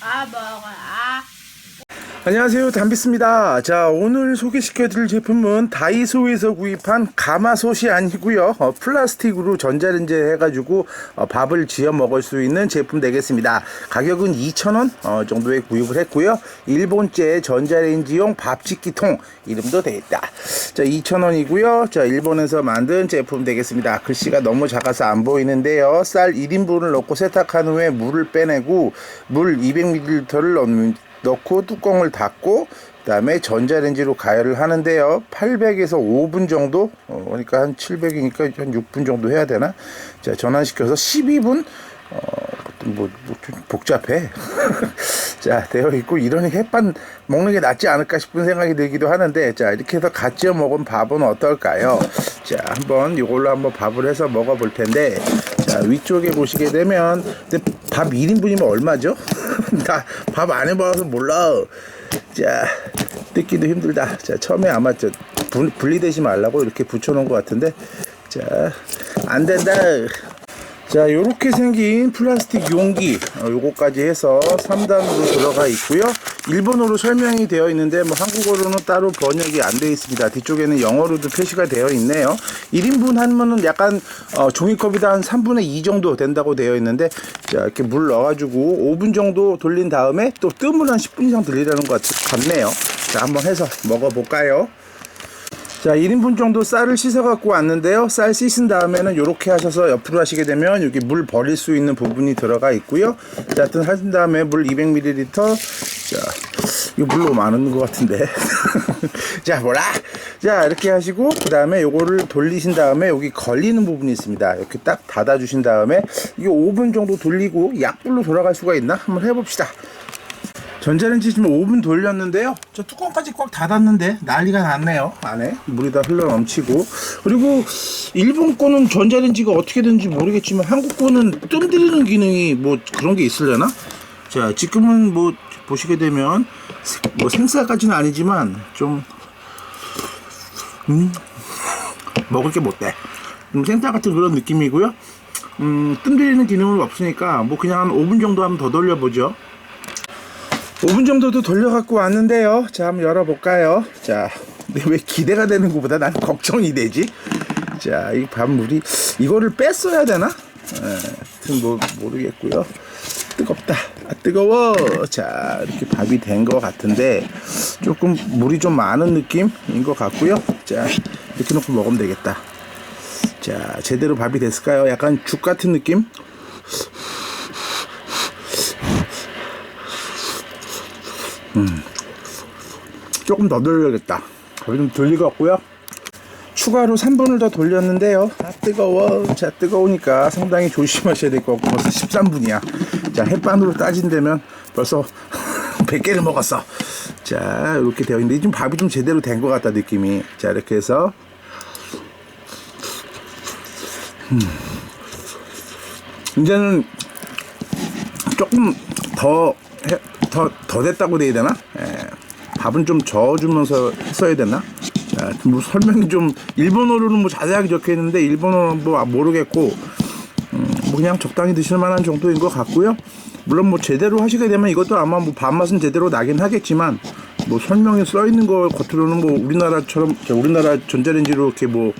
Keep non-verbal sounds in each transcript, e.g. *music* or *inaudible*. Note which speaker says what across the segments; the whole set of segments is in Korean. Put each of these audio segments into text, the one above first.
Speaker 1: 아 먹어 아
Speaker 2: 안녕하세요. 담비스입니다. 자 오늘 소개시켜 드릴 제품은 다이소에서 구입한 가마솥이 아니고요. 어, 플라스틱으로 전자레인지에 해가지고 어, 밥을 지어 먹을 수 있는 제품 되겠습니다. 가격은 2,000원 어, 정도에 구입을 했고요. 일본제 전자레인지용 밥짓기통 이름도 되어 있다. 자 2,000원이고요. 자 일본에서 만든 제품 되겠습니다. 글씨가 너무 작아서 안 보이는데요. 쌀 1인분을 넣고 세탁한 후에 물을 빼내고 물 200ml를 넣는 넣고 뚜껑을 닫고 그다음에 전자레인지로 가열을 하는데요. 800에서 5분 정도, 어, 그러니까 한 700이니까 한 6분 정도 해야 되나? 자 전환시켜서 12분. 어, 뭐, 뭐 좀 복잡해. *laughs* 자, 되어 있고, 이러니 햇반 먹는 게 낫지 않을까 싶은 생각이 들기도 하는데, 자, 이렇게 해서 갓 지어 먹은 밥은 어떨까요? 자, 한번 이걸로 한번 밥을 해서 먹어볼 텐데, 자, 위쪽에 보시게 되면, 근데 밥 1인분이면 얼마죠? *laughs* *laughs* 나 밥 안 해봐서 몰라. 자, 뜯기도 힘들다. 자, 처음에 아마 저 분, 분리되지 말라고 이렇게 붙여놓은 것 같은데, 자, 안 된다. 자, 요렇게 생긴 플라스틱 용기, 어, 요거까지 해서 3단으로 들어가 있고요. 일본어로 설명이 되어 있는데, 뭐, 한국어로는 따로 번역이 안 되어 있습니다. 뒤쪽에는 영어로도 표시가 되어 있네요. 1인분 하면은 약간, 어, 종이컵이다 한 3분의 2 정도 된다고 되어 있는데, 자, 이렇게 물 넣어가지고 5분 정도 돌린 다음에 또 뜸을 한 10분 이상 돌리라는 것 같- 같네요. 자, 한번 해서 먹어볼까요? 자, 1인분 정도 쌀을 씻어 갖고 왔는데요. 쌀 씻은 다음에는 이렇게 하셔서 옆으로 하시게 되면 여기 물 버릴 수 있는 부분이 들어가 있고요. 자, 하여튼 하신 다음에 물 200ml. 자, 이거 물로 많은 것 같은데. *laughs* 자, 뭐라? 자, 이렇게 하시고 그 다음에 요거를 돌리신 다음에 여기 걸리는 부분이 있습니다. 이렇게 딱 닫아 주신 다음에 이게 5분 정도 돌리고 약불로 돌아갈 수가 있나? 한번 해봅시다. 전자레인지 지금 5분 돌렸는데요. 저 뚜껑까지 꽉 닫았는데 난리가 났네요. 안에 물이 다 흘러 넘치고 그리고 일본 거는 전자레인지가 어떻게 되는지 모르겠지만 한국 거는 뜸 들이는 기능이 뭐 그런 게 있으려나? 자 지금은 뭐 보시게 되면 세- 뭐 생쌀까지는 아니지만 좀 음, 먹을 게 못돼. 좀 생쌀 같은 그런 느낌이고요. 음, 뜸 들이는 기능은 없으니까 뭐 그냥 한 5분 정도 한번 더 돌려보죠. 5분 정도도 돌려갖고 왔는데요. 자, 한번 열어볼까요? 자, 왜 기대가 되는 것보다 난 걱정이 되지? 자, 이 밥물이, 이거를 뺐어야 되나? 에, 하여튼 뭐, 모르겠고요. 뜨겁다. 아, 뜨거워. 자, 이렇게 밥이 된 것 같은데, 조금 물이 좀 많은 느낌인 것 같고요. 자, 이렇게 놓고 먹으면 되겠다. 자, 제대로 밥이 됐을까요? 약간 죽 같은 느낌? 조금 더 돌려야겠다. 밥이 좀 같고요. 추가로 3분을 더 돌렸는데요. 아, 뜨거워. 자, 뜨거우니까 상당히 조심하셔야 될 것 같고, 벌써 13분이야. 자, 햇반으로 따진다면 벌써 *laughs* 100개를 먹었어. 자, 이렇게 되어 있는데, 지금 밥이 좀 제대로 된 것 같다, 느낌이. 자, 이렇게 해서. 음. 이제는 조금 더, 해- 더, 더 됐다고 돼야 되나? 예. 밥은 좀 저어주면서 써야 되나? 아, 뭐 설명이 좀 일본어로는 뭐 자세하게 적혀 있는데 일본어는 뭐 모르겠고 음, 뭐 그냥 적당히 드실 만한 정도인 것 같고요. 물론 뭐 제대로 하시게 되면 이것도 아마 뭐 밥맛은 제대로 나긴 하겠지만 뭐 설명에 써 있는 거 겉으로는 뭐 우리나라처럼 저 우리나라 전자레인지로 이렇게 뭐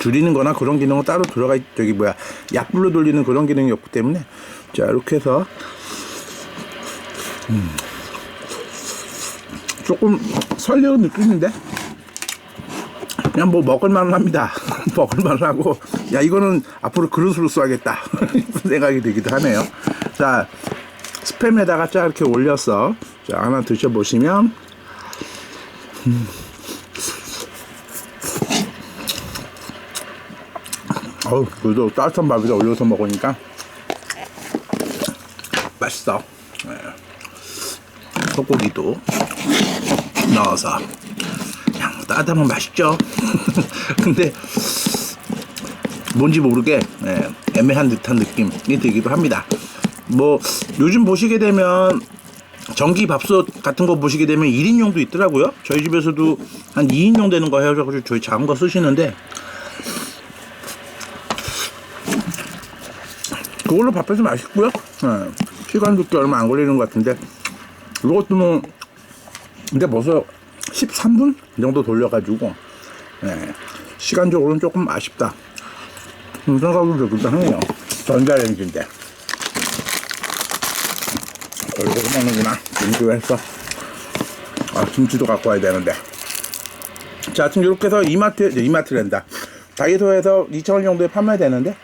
Speaker 2: 줄이는 거나 그런 기능은 따로 들어가 있, 저기 뭐야 약불로 돌리는 그런 기능이 없기 때문에 자 이렇게 해서 음. 조금 설레는 느낌인데? 그냥 뭐 먹을만 합니다. *laughs* 먹을만 하고. 야 이거는 앞으로 그릇으로 써야겠다. *laughs* 생각이 들기도 하네요. 자 스팸에다가 쫙 이렇게 올려서 자 하나 드셔보시면. 어우, 그래도 따뜻한 밥에다. 올려서 먹으니까. 맛있어. 예. 소고기도 넣어서 그냥 따뜻하면 맛있죠. *laughs* 근데 뭔지 모르게 예, 애매한 듯한 느낌이 들기도 합니다. 뭐 요즘 보시게 되면 전기 밥솥 같은 거 보시게 되면 1인용도 있더라고요. 저희 집에서도 한 2인용 되는 거 해가지고 저희 작은 거 쓰시는데 그걸로 밥해서 맛있고요. 예. 시간 듣기 얼마 안 걸리는 것 같은데 이것도 뭐 근데 벌써 13분 정도 돌려가지고 예, 시간적으로는 조금 아쉽다. 음, 생각도 들기도 하네요. 전자레인지인데. 얼굴 먹는구나. 김치도 했어 아 김치도 갖고 와야 되는데. 자 하여튼 이렇게 해서 이마트 이마트랜다. 다이소에서 2,000원 정도에 판매되는데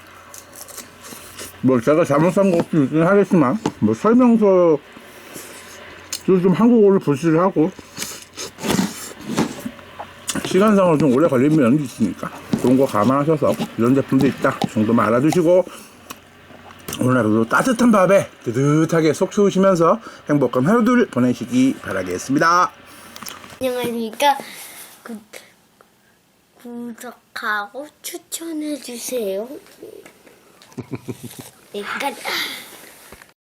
Speaker 2: 뭐 제가 잘못 산 것도 있긴 하겠지만 뭐 설명서 좀 한국어를 불시를 하고 시간상으로 좀 오래 걸리는 면이 있으니까 그런 거 감안하셔서 이런 제품도 있다 정도만 알아두시고 오늘 하루도 따뜻한 밥에 뜨뜻하게 속 채우시면서 행복한 하루들 보내시기 바라겠습니다.
Speaker 1: 안녕하십니까. 구, 구독하고 추천해주세요. *laughs* 네, 끝.